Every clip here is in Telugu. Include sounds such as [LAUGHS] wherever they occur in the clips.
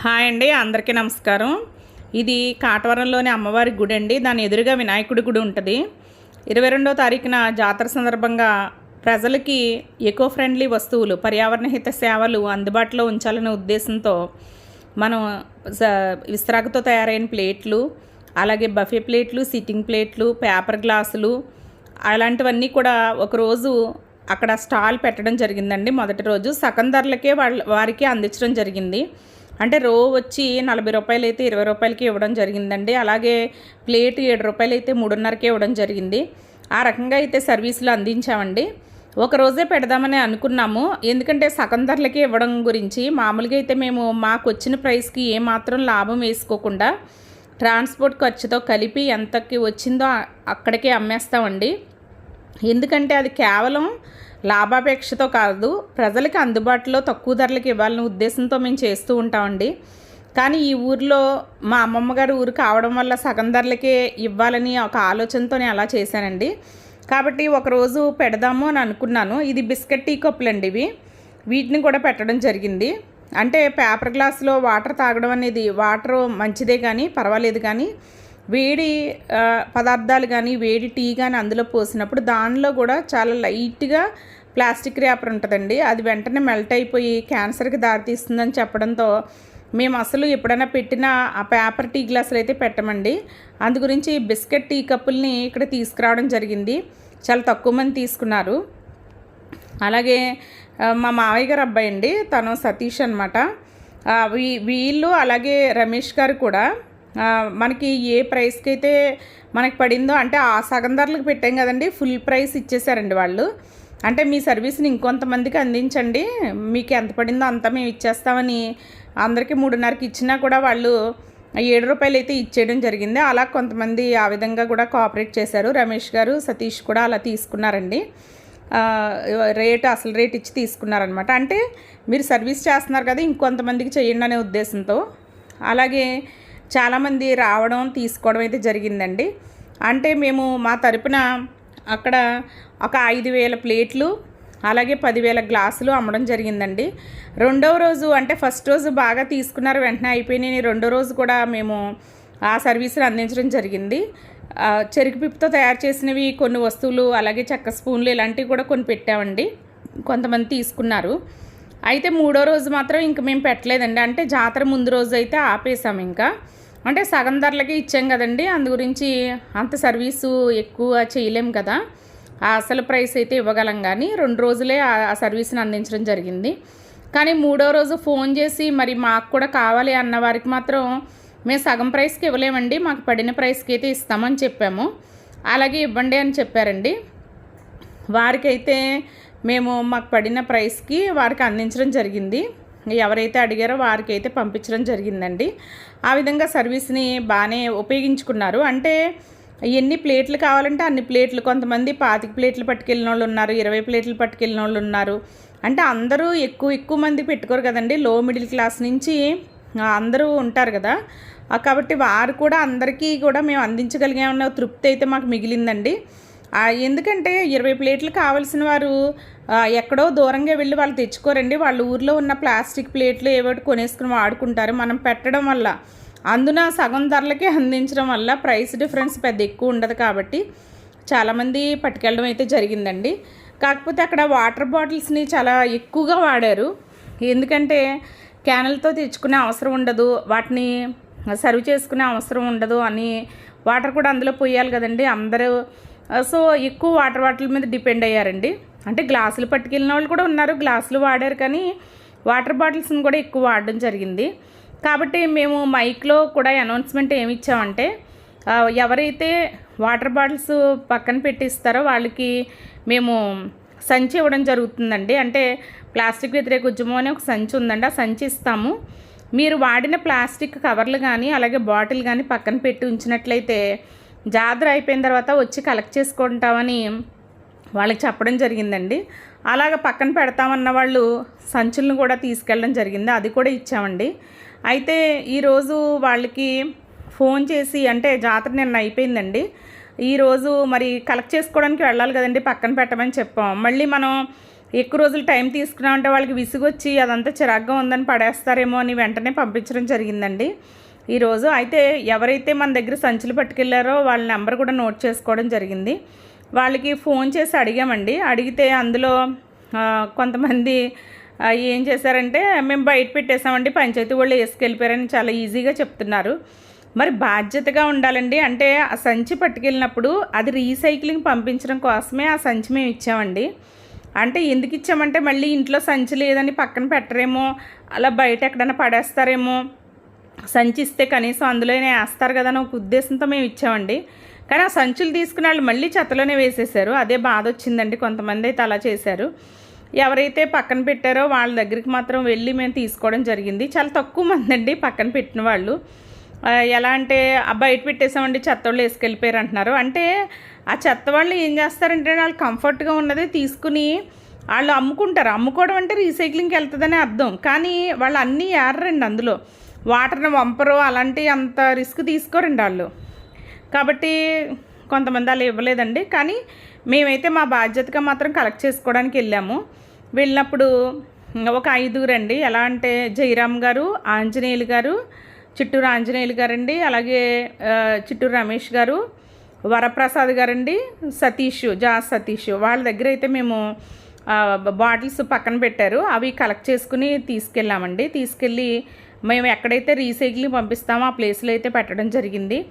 హాయ్ అండి అందరికీ నమస్కారం. ఇది కాటవరంలోని అమ్మవారి గుడి అండి దాని ఎదురుగా వినాయకుడి గుడి ఉంటుంది. ఇరవై రెండో తారీఖున జాతర సందర్భంగా ప్రజలకి ఎకో ఫ్రెండ్లీ వస్తువులు పర్యావరణ హిత సేవలు అందుబాటులో ఉంచాలనే ఉద్దేశంతో మనం స- విస్తరాకుతో తయారైన ప్లేట్లు అలాగే బఫే ప్లేట్లు సిట్టింగ్ ప్లేట్లు పేపర్ గ్లాసులు అలాంటివన్నీ కూడా ఒకరోజు అక్కడ స్టాల్ పెట్టడం జరిగిందండి. మొదటి రోజు సగం ధరలకే వాళ్ళ వారికి అందించడం జరిగింది. అంటే రో వచ్చి నలభై రూపాయలు అయితే ఇరవై రూపాయలకి ఇవ్వడం జరిగిందండి. అలాగే ప్లేట్ ఏడు రూపాయలు అయితే మూడున్నరకే ఇవ్వడం జరిగింది. ఆ రకంగా అయితే సర్వీసులు అందించామండి. ఒక రోజే పెడదామని అనుకున్నాము. ఎందుకంటే సగం ధరలకే ఇవ్వడం గురించి మామూలుగా అయితే మేము మాకు వచ్చిన ప్రైస్కి ఏమాత్రం లాభం వేసుకోకుండా ట్రాన్స్పోర్ట్ ఖర్చుతో కలిపి ఎంతకి వచ్చిందో అక్కడికే అమ్మేస్తామండి. ఎందుకంటే అది కేవలం లాభాపేక్షతో కాదు ప్రజలకి అందుబాటులో తక్కువ ధరలకు ఇవ్వాలనే ఉద్దేశంతో మేము చేస్తూ ఉంటామండి. కానీ ఈ ఊర్లో మా అమ్మమ్మ గారి ఊరు కావడం వల్ల సగం ధరలకే ఇవ్వాలని ఒక ఆలోచనతో నేను అలా చేశానండి. కాబట్టి ఒకరోజు పెడదాము అని అనుకున్నాను. ఇది బిస్కెట్ టీ కప్పులు అండి ఇవి. వీటిని కూడా పెట్టడం జరిగింది. అంటే పేపర్ గ్లాసులో వాటర్ తాగడం అనేది వాటర్ మంచిదే కానీ పర్వాలేదు కానీ వేడి పదార్థాలు కానీ వేడి టీ కానీ అందులో పోసినప్పుడు దానిలో కూడా చాలా లైట్గా ప్లాస్టిక్ ర్యాపర్ ఉంటుందండి. అది వెంటనే మెల్ట్ అయిపోయి క్యాన్సర్కి దారితీస్తుందని చెప్పడంతో మేము అసలు ఎప్పుడైనా పెట్టిన ఆ పేపర్ టీ గ్లాసులు అయితే పెట్టమండి. అందు గురించి బిస్కెట్ టీ కప్పుల్ని ఇక్కడ తీసుకురావడం జరిగింది. చాలా తక్కువ మంది తీసుకున్నారు. అలాగే మా మావయ్య గారు అబ్బాయి అండి. తను సతీష్ అనమాట వీ వీళ్ళు అలాగే రమేష్ గారు కూడా మనకి ఏ ప్రైస్కి అయితే మనకి పడిందో అంటే ఆ సగం ధరలకు పెట్టాం కదండి ఫుల్ ప్రైస్ ఇచ్చేసారండి వాళ్ళు. అంటే మీ సర్వీస్ని ఇంకొంతమందికి అందించండి మీకు ఎంత పడిందో అంత మేము ఇచ్చేస్తామని అందరికీ మూడున్నరకి ఇచ్చినా కూడా వాళ్ళు ఏడు రూపాయలు అయితే ఇచ్చేయడం జరిగింది. అలా కొంతమంది ఆ విధంగా కూడా కోఆపరేట్ చేశారు. రమేష్ గారు సతీష్ కూడా అలా తీసుకున్నారండి. రేట్ అసలు రేట్ ఇచ్చి తీసుకున్నారనమాట అంటే మీరు సర్వీస్ చేస్తున్నారు కదా ఇంకొంతమందికి చేయండి అనే ఉద్దేశంతో. అలాగే చాలామంది రావడం తీసుకోవడం అయితే జరిగిందండి. అంటే మేము మా తరపున అక్కడ ఒక ఐదు వేల ప్లేట్లు అలాగే పదివేల గ్లాసులు అమ్మడం జరిగిందండి. రెండవ రోజు అంటే ఫస్ట్ రోజు బాగా తీసుకున్నారు వెంటనే అయిపోయినాయి. రెండో రోజు కూడా మేము ఆ సర్వీసులు అందించడం జరిగింది. చెరుకు పిప్పుతో తయారు చేసినవి కొన్ని వస్తువులు అలాగే చెక్క స్పూన్లు ఇలాంటివి కూడా కొన్ని పెట్టామండి. కొంతమంది తీసుకున్నారు. అయితే మూడో రోజు మాత్రం ఇంక మేము పెట్టలేదండి. అంటే జాతర ముందు రోజు అయితే ఆపేసాం ఇంకా. అంటే సగం ధరలకి ఇచ్చాం కదండి. అందు గురించి అంత సర్వీసు ఎక్కువ చేయలేం కదా. ఆ అసలు ప్రైస్ అయితే ఇవ్వగలం కానీ రెండు రోజులే ఆ సర్వీస్ని అందించడం జరిగింది. కానీ మూడో రోజు ఫోన్ చేసి మరి మాకు కూడా కావాలి అన్న వారికి మాత్రం మేము సగం ప్రైస్కి ఇవ్వలేమండి. మాకు పడిన ప్రైస్కి అయితే ఇస్తామని చెప్పాము. అలాగే ఇవ్వండి అని చెప్పారండి. వారికైతే మేము మాకు పడిన ప్రైస్కి వారికి అందించడం జరిగింది. ఎవరైతే అడిగారో వారికి అయితే పంపించడం జరిగిందండి. ఆ విధంగా సర్వీస్ని బాగానే ఉపయోగించుకున్నారు. అంటే ఎన్ని ప్లేట్లు కావాలంటే అన్ని ప్లేట్లు కొంతమంది పాతిక ప్లేట్లు పట్టుకెళ్ళిన వాళ్ళు ఉన్నారు ఇరవై ప్లేట్లు పట్టుకెళ్ళిన వాళ్ళు ఉన్నారు. అంటే అందరూ ఎక్కువ ఎక్కువ మంది పెట్టుకోరు కదండి. లో మిడిల్ క్లాస్ నుంచి అందరూ ఉంటారు కదా. కాబట్టి వారు కూడా అందరికీ కూడా మేము అందించగలిగామన్న తృప్తి అయితే మాకు మిగిలిందండి. ఎందుకంటే ఇరవై ప్లేట్లు కావాల్సిన వారు ఎక్కడో దూరంగా వెళ్ళి వాళ్ళు తెచ్చుకోరండి. వాళ్ళ ఊర్లో ఉన్న ప్లాస్టిక్ ప్లేట్లు ఏవోటి కొనేసుకుని వాడుకుంటారు. మనం పెట్టడం వల్ల అందున సగం ధరలకే అందించడం వల్ల ప్రైస్ డిఫరెన్స్ పెద్ద ఎక్కువ ఉండదు కాబట్టి చాలామంది పట్టుకెళ్ళడం అయితే జరిగిందండి. కాకపోతే అక్కడ వాటర్ బాటిల్స్ని చాలా ఎక్కువగా వాడారు. ఎందుకంటే క్యానల్తో తెచ్చుకునే అవసరం ఉండదు వాటిని సర్వ్ చేసుకునే అవసరం ఉండదు అని వాటర్ కూడా అందులో పోయాలి కదండి. అందరూ Uh, సో ఎక్కువ వాటర్ బాటిల్ మీద డిపెండ్ అయ్యారండి. అంటే గ్లాసులు పట్టుకెళ్ళిన వాళ్ళు కూడా ఉన్నారు గ్లాసులు వాడారు కానీ వాటర్ బాటిల్స్ని కూడా ఎక్కువ వాడడం జరిగింది. కాబట్టి మేము మైక్లో కూడా అనౌన్స్మెంట్ ఏమి ఇచ్చామంటే uh, ఎవరైతే వాటర్ బాటిల్స్ పక్కన పెట్టిస్తారో వాళ్ళకి మేము సంచి ఇవ్వడం జరుగుతుందండి. అంటే ప్లాస్టిక్ వ్యతిరేక ఉద్యమం అనే ఒక సంచి ఉందండి. ఆ సంచి ఇస్తాము. మీరు వాడిన ప్లాస్టిక్ కవర్లు కానీ అలాగే బాటిల్ కానీ పక్కన పెట్టి ఉంచినట్లయితే జాతర అయిపోయిన తర్వాత వచ్చి కలెక్ట్ చేసుకుంటామని వాళ్ళకి చెప్పడం జరిగిందండి. అలాగ పక్కన పెడతామన్న వాళ్ళు సంచులను కూడా తీసుకెళ్ళడం జరిగింది. అది కూడా ఇచ్చామండి. అయితే ఈరోజు వాళ్ళకి ఫోన్ చేసి అంటే జాతర నిన్న అయిపోయిందండి. ఈరోజు మరి కలెక్ట్ చేసుకోవడానికి వెళ్ళాలి కదండి పక్కన పెట్టమని చెప్పాం. మళ్ళీ మనం ఎక్కువ రోజులు టైం తీసుకున్నామంటే వాళ్ళకి విసుగొచ్చి అదంతా చిరాగ్గా ఉందని పడేస్తారేమో అని వెంటనే పంపించడం జరిగిందండి. ఈరోజు అయితే ఎవరైతే మన దగ్గర సంచులు పట్టుకెళ్ళారో వాళ్ళ నెంబర్ కూడా నోట్ చేసుకోవడం జరిగింది. వాళ్ళకి ఫోన్ చేసి అడిగామండి. అడిగితే అందులో కొంతమంది ఏం చేశారంటే మేము బయట పెట్టేసామండి పంచాయతీ వాళ్ళు వేసుకెళ్ళిపోయారని చాలా ఈజీగా చెప్తున్నారు. మరి బాధ్యతగా ఉండాలండి అంటే ఆ సంచి పట్టుకెళ్ళినప్పుడు అది రీసైక్లింగ్ పంపించడం కోసమే ఆ సంచి మేము ఇచ్చామండి. అంటే ఎందుకు ఇచ్చామంటే మళ్ళీ ఇంట్లో సంచి లేదని పక్కన పెట్టరేమో అలా బయట ఎక్కడైనా పడేస్తారేమో సంచిస్తే కనీసం అందులోనే వేస్తారు కదా అని ఒక ఉద్దేశంతో మేము ఇచ్చామండి. కానీ ఆ సంచులు తీసుకున్న వాళ్ళు మళ్ళీ చెత్తలోనే వేసేసారు అదే బాధ వచ్చిందండి. కొంతమంది అయితే అలా చేశారు. ఎవరైతే పక్కన పెట్టారో వాళ్ళ దగ్గరికి మాత్రం వెళ్ళి మేము తీసుకోవడం జరిగింది. చాలా తక్కువ మంది అండి పక్కన పెట్టిన వాళ్ళు. ఎలా అంటే బయట పెట్టేసామండి చెత్త వాళ్ళు వేసుకెళ్ళిపోయారు అంటున్నారు. అంటే ఆ చెత్త వాళ్ళు ఏం చేస్తారంటే వాళ్ళు కంఫర్ట్గా ఉన్నది తీసుకుని వాళ్ళు అమ్ముకుంటారు. అమ్ముకోవడం అంటే రీసైక్లింగ్కి వెళ్తుందని అర్థం. కానీ వాళ్ళు అన్నీ ఏర్రండి అందులో. వాటర్ని వంపరు అలాంటి అంత రిస్క్ తీసుకోరండి వాళ్ళు. కాబట్టి కొంతమంది అలా ఇవ్వలేదండి. కానీ మేమైతే మా బాధ్యతగా మాత్రం కలెక్ట్ చేసుకోవడానికి వెళ్ళాము. వెళ్ళినప్పుడు ఒక ఐదుగురు అండి. ఎలా అంటే జయరామ్ గారు ఆంజనేయులు గారు చిట్టూరు ఆంజనేయులు గారండి. అలాగే చిట్టూరు రమేష్ గారు వరప్రసాద్ గారండి సతీష్ జా సతీష్. వాళ్ళ దగ్గర అయితే మేము బాటిల్స్ పక్కన పెట్టారు. అవి కలెక్ట్ చేసుకుని తీసుకెళ్ళామండి. తీసుకెళ్ళి మేము ఎక్కడైతే రీసైక్లింగ్ పంపిస్తామో ఆ ప్లేస్లో అయితే పెట్టడం జరిగింది.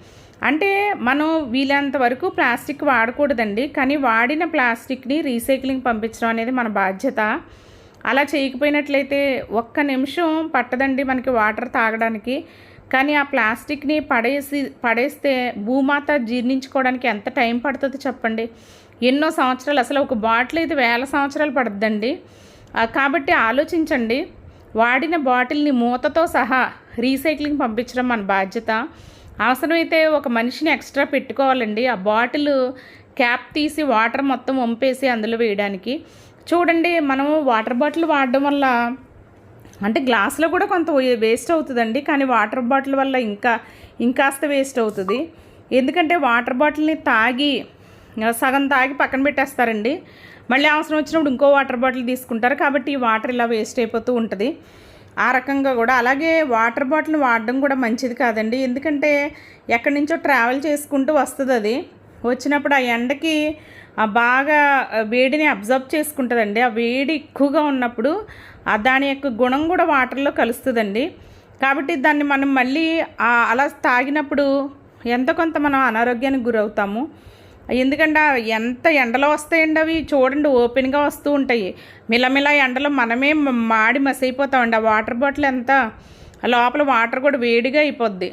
అంటే మనం వీలంత వరకు ప్లాస్టిక్ వాడకూడదండి. కానీ వాడిన ప్లాస్టిక్ని రీసైక్లింగ్ పంపించడం అనేది మన బాధ్యత. అలా చేయకపోయినట్లయితే ఒక్క నిమిషం పట్టదండి మనకి వాటర్ తాగడానికి. కానీ ఆ ప్లాస్టిక్ని పడేసి పడేస్తే భూమాత జీర్ణించుకోవడానికి ఎంత టైం పడుతుందో చెప్పండి? ఎన్నో సంవత్సరాలు అసలు ఒక బాటిల్ అయితే వేల సంవత్సరాలు పడుతుందండి. కాబట్టి ఆలోచించండి. వాడిన బాటిల్ని మూతతో సహా రీసైక్లింగ్ పంపించడం మన బాధ్యత. అవసరమైతే ఒక మనిషిని ఎక్స్ట్రా పెట్టుకోవాలండి. ఆ బాటిల్ క్యాప్ తీసి వాటర్ మొత్తం వంపేసి అందులో వేయడానికి. చూడండి మనము వాటర్ బాటిల్ వాడడం వల్ల అంటే గ్లాస్లో కూడా కొంత వేస్ట్ అవుతుందండి. కానీ వాటర్ బాటిల్ వల్ల ఇంకా ఇంకాస్త వేస్ట్ అవుతుంది. ఎందుకంటే వాటర్ బాటిల్ని తాగి సగం తాగి పక్కన పెట్టేస్తారండి. మళ్ళీ అవసరం వచ్చినప్పుడు ఇంకో వాటర్ బాటిల్ తీసుకుంటారు. కాబట్టి ఈ వాటర్ ఇలా వేస్ట్ అయిపోతూ ఉంటుంది. ఆ రకంగా కూడా అలాగే వాటర్ బాటిల్ వాడడం కూడా మంచిది కాదండి. ఎందుకంటే ఎక్కడి నుంచో ట్రావెల్ చేసుకుంటూ వస్తుంది అది. వచ్చినప్పుడు ఆ ఎండకి బాగా వేడిని అబ్జర్వ్ చేసుకుంటుందండి. ఆ వేడి ఎక్కువగా ఉన్నప్పుడు ఆ దాని యొక్క గుణం కూడా వాటర్లో కలుస్తుందండి. కాబట్టి దాన్ని మనం మళ్ళీ అలా తాగినప్పుడు ఎంత కొంత మనం అనారోగ్యానికి గురవుతాము. ఎందుకంటే ఎంత ఎండలో వస్తాయండి అవి? చూడండి ఓపెన్గా వస్తూ ఉంటాయి. మిలమిల ఎండలో మనమే మాడి మసైపోతామండి. ఆ వాటర్ బాటిల్ ఎంత? లోపల వాటర్ కూడా వేడిగా అయిపోద్ది.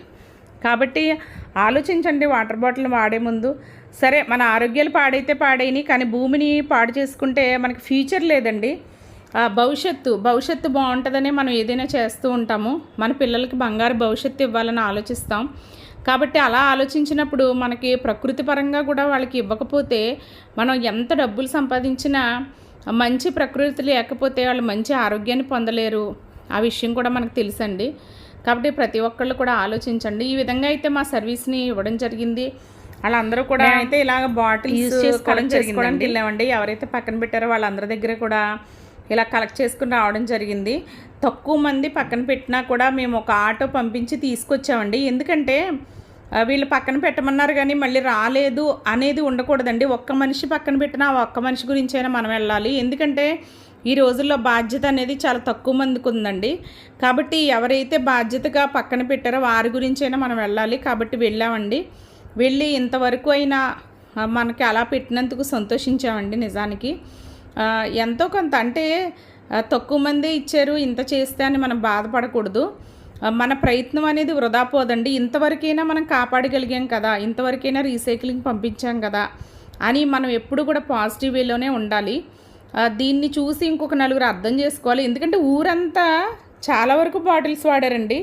కాబట్టి ఆలోచించండి వాటర్ బాటిల్ వాడే ముందు. సరే మన ఆరోగ్యాలు పాడైతే పాడైనవి కానీ భూమిని పాడు చేసుకుంటే మనకి ఫ్యూచర్ లేదండి. భవిష్యత్తు భవిష్యత్తు బాగుంటుందని మనం ఏదైనా చేస్తూ ఉంటాము. మన పిల్లలకి బంగారు భవిష్యత్తు ఇవ్వాలని ఆలోచిస్తాం. కాబట్టి అలా ఆలోచించినప్పుడు మనకి ప్రకృతి పరంగా కూడా వాళ్ళకి ఇవ్వకపోతే మనం ఎంత డబ్బులు సంపాదించినా మంచి ప్రకృతి లేకపోతే వాళ్ళు మంచి ఆరోగ్యాన్ని పొందలేరు. ఆ విషయం కూడా మనకు తెలుసండి. కాబట్టి ప్రతి ఒక్కళ్ళు కూడా ఆలోచించండి. ఈ విధంగా అయితే మా సర్వీస్ని ఇవ్వడం జరిగింది. వాళ్ళందరూ కూడా అయితే ఇలాగ బాటిల్ యూజ్ చేసుకోవడం చేసుకోవడానికి వెళ్ళామండి. ఎవరైతే పక్కన పెట్టారో వాళ్ళందరి దగ్గర కూడా ఇలా కలెక్ట్ చేసుకుని రావడం జరిగింది. తక్కువ మంది పక్కన పెట్టినా కూడా మేము ఒక ఆటో పంపించి తీసుకొచ్చామండి. ఎందుకంటే వీళ్ళు పక్కన పెట్టమన్నారు కానీ మళ్ళీ రాలేదు అనేది ఉండకూడదండి. ఒక్క మనిషి పక్కన పెట్టినా ఆ ఒక్క మనిషి గురించైనా మనం వెళ్ళాలి. ఎందుకంటే ఈ రోజుల్లో బాధ్యత అనేది చాలా తక్కువ మందికి ఉందండి. కాబట్టి ఎవరైతే బాధ్యతగా పక్కన పెట్టారో వారి గురించైనా మనం వెళ్ళాలి. కాబట్టి వెళ్ళామండి. వెళ్ళి ఇంతవరకు అయినా మనకి అలా పెట్టినందుకు సంతోషించామండి నిజానికి. ఎంతో కొంత అంటే తక్కువ మందే ఇచ్చారు ఇంత చేస్తే అని మనం బాధపడకూడదు. మన ప్రయత్నం అనేది వృధా పోదండి. ఇంతవరకైనా మనం కాపాడగలిగాం కదా ఇంతవరకైనా రీసైక్లింగ్ పంపించాం కదా అని మనం ఎప్పుడు కూడా పాజిటివ్ వేలోనే ఉండాలి. దీన్ని చూసి ఇంకొక నలుగురు అర్థం చేసుకోవాలి. ఎందుకంటే ఊరంతా చాలా వరకు బాటిల్స్ వాడారండి.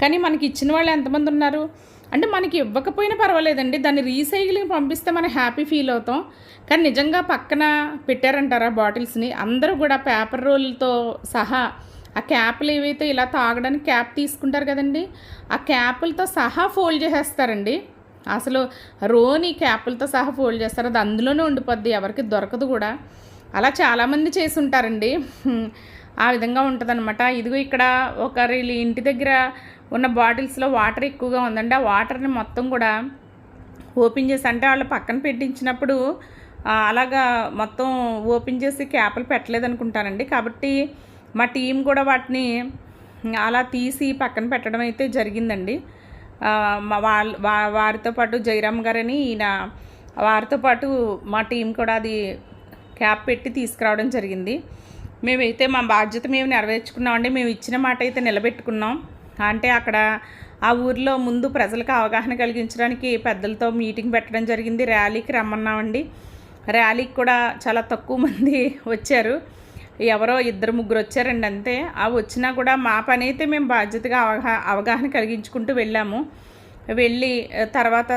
కానీ మనకి ఇచ్చిన వాళ్ళు ఎంతమంది ఉన్నారు? అంటే మనకి ఇవ్వకపోయినా పర్వాలేదండి. దాన్ని రీసైకిలింగ్ పంపిస్తే మనం హ్యాపీ ఫీల్ అవుతాం. కానీ నిజంగా పక్కన పెట్టారంటారా బాటిల్స్ని? అందరూ కూడా పేపర్ రోల్తో సహా ఆ క్యాప్లు ఏవైతే ఇలా తాగడానికి క్యాప్ తీసుకుంటారు కదండి ఆ క్యాపులతో సహా ఫోల్డ్ చేసేస్తారండి. అసలు రోని క్యాపులతో సహా ఫోల్డ్ చేస్తారు. అది అందులోనే ఉండిపోద్ది ఎవరికి దొరకదు కూడా. అలా చాలామంది చేసి ఉంటారండి ఆ విధంగా ఉంటుందన్నమాట. ఇదిగో ఇక్కడ ఒకరి ఇంటి దగ్గర ఉన్న బాటిల్స్లో వాటర్ ఎక్కువగా ఉందండి. ఆ వాటర్ని మొత్తం కూడా ఓపెన్ చేసి అంటే వాళ్ళు పక్కన పెట్టించినప్పుడు అలాగా మొత్తం ఓపెన్ చేసి క్యాప్లు పెట్టలేదు అనుకుంటానండి కాబట్టి మా టీం కూడా వాటిని అలా తీసి పక్కన పెట్టడం అయితే జరిగిందండి. మా వాళ్ళ వా- వారితో పాటు జయరామ్ గారని ఈయన వారితో పాటు మా టీం కూడా అది క్యాప్ పెట్టి తీసుకురావడం జరిగింది. మేమైతే మా బాధ్యత మేము నెరవేర్చుకున్నామండి. మేము ఇచ్చిన మాట అయితే నిలబెట్టుకున్నాం. అంటే అక్కడ ఆ ఊర్లో ముందు ప్రజలకు అవగాహన కలిగించడానికి పెద్దలతో మీటింగ్ పెట్టడం జరిగింది. ర్యాలీకి రమ్మన్నామండి. ర్యాలీకి కూడా చాలా తక్కువ మంది [LAUGHS] వచ్చారు. ఎవరో ఇద్దరు ముగ్గురు వచ్చారండి అంతే. ఆ వచ్చినా కూడా మా పని అయితే మేము బాధ్యతగా అవగా అవగాహన కలిగించుకుంటూ వెళ్ళాము. వెళ్ళి తర్వాత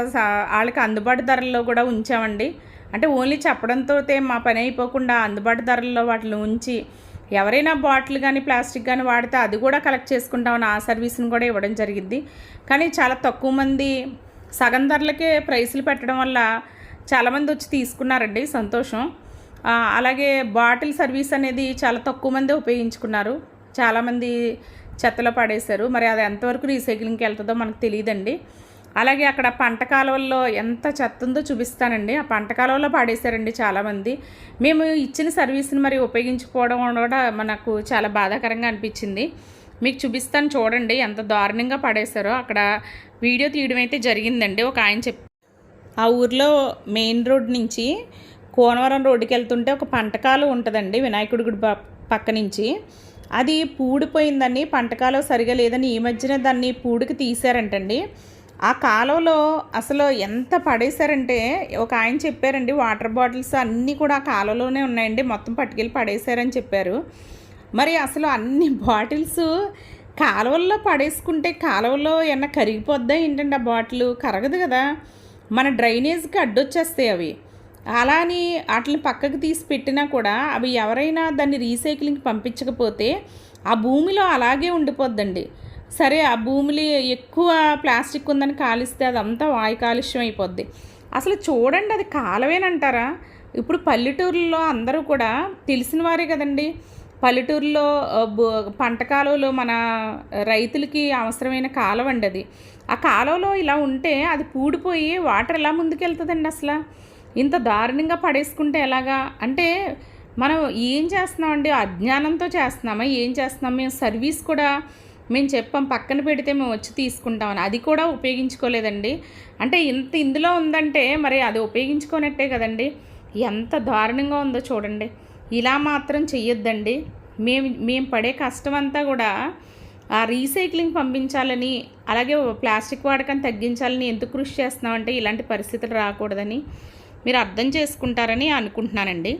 వాళ్ళకి అందుబాటు ధరల్లో కూడా ఉంచామండి. అంటే ఓన్లీ చెప్పడంతో మా పని అయిపోకుండా అందుబాటు ధరల్లో వాటిని ఉంచి ఎవరైనా బాటిల్ కానీ ప్లాస్టిక్ కానీ వాడితే అది కూడా కలెక్ట్ చేసుకుంటామని ఆ సర్వీస్ని కూడా ఇవ్వడం జరిగింది. కానీ చాలా తక్కువ మంది సగం ధరలకే ప్రైసులు పెట్టడం వల్ల చాలామంది వచ్చి తీసుకున్నారండి సంతోషం. అలాగే బాటిల్ సర్వీస్ అనేది చాలా తక్కువ మంది ఉపయోగించుకున్నారు. చాలామంది చెత్తలో పడేశారు. మరి అది ఎంతవరకు రీసైక్లింగ్కి వెళ్తుందో మనకు తెలియదండి. అలాగే అక్కడ పంట కాలువల్లో ఎంత చెత్త ఉందో చూపిస్తానండి. ఆ పంట కాలువలో పాడేశారండి చాలామంది. మేము ఇచ్చిన సర్వీస్ని మరి ఉపయోగించుకోవడం కూడా మనకు చాలా బాధాకరంగా అనిపించింది. మీకు చూపిస్తాను చూడండి ఎంత దారుణంగా పడేశారో. అక్కడ వీడియో తీయడం అయితే జరిగిందండి. ఒక ఆయన చెప్ ఆ ఊర్లో మెయిన్ రోడ్ నుంచి కోనవరం రోడ్డుకి వెళ్తుంటే ఒక పంటకాలు ఉంటుందండి వినాయకుడి గుడి ప- పక్క నుంచి. అది పూడిపోయిందని పంటకాలు సరిగా లేదని ఈ మధ్యన దాన్ని పూడికి తీశారంటండి. ఆ కాలువలో అసలు ఎంత పడేశారంటే ఒక ఆయన చెప్పారండి వాటర్ బాటిల్స్ అన్నీ కూడా ఆ కాలువలోనే ఉన్నాయండి మొత్తం పట్టుకెళ్ళి పడేశారని చెప్పారు. మరి అసలు అన్ని [LAUGHS] బాటిల్స్ కాలువల్లో పడేసుకుంటే కాలువలో ఏమన్నా కరిగిపోద్దా ఏంటండి ఆ బాటిల్? కరగదు కదా. మన డ్రైనేజ్కి అడ్డొచ్చేస్తాయి అవి. అలా అని వాటిని పక్కకు తీసి పెట్టినా కూడా అవి ఎవరైనా దాన్ని రీసైక్లింగ్ పంపించకపోతే ఆ భూమిలో అలాగే ఉండిపోద్దండి. సరే ఆ భూమిలో ఎక్కువ ప్లాస్టిక్ ఉందని కాలిస్తే అదంతా వాయు కాలుష్యం అయిపోద్ది. అసలు చూడండి అది కాలవేనంటారా ఇప్పుడు పల్లెటూరులో అందరూ కూడా తెలిసిన వారే కదండి. పల్లెటూరులో పంట కాలువలో మన రైతులకి అవసరమైన కాలువ అండి అది. ఆ కాలువలో ఇలా ఉంటే అది పూడిపోయి వాటర్ ఎలా ముందుకెళ్తుందండి అసలు? ఇంత దారుణంగా పడేసుకుంటే ఎలాగా? అంటే మనం ఏం చేస్తున్నామండి? అజ్ఞానంతో చేస్తున్నామా? ఏం చేస్తున్నాం? మేము సర్వీస్ కూడా మేము చెప్పాం పక్కన పెడితే మేము వచ్చి తీసుకుంటామని. అది కూడా ఉపయోగించుకోలేదండి. అంటే ఇంత ఇందులో ఉందంటే మరి అది ఉపయోగించుకోనట్టే కదండి. ఎంత దారుణంగా ఉందో చూడండి. ఇలా మాత్రం చెయ్యొద్దండి. మేము మేము పడే కష్టం అంతా కూడా ఆ రీసైక్లింగ్ పంపించాలని అలాగే ప్లాస్టిక్ వాడకం తగ్గించాలని ఎందుకు కృషి చేస్తున్నామంటే ఇలాంటి పరిస్థితులు రాకూడదని మీరు అర్థం చేసుకుంటారని అనుకుంటున్నానండి.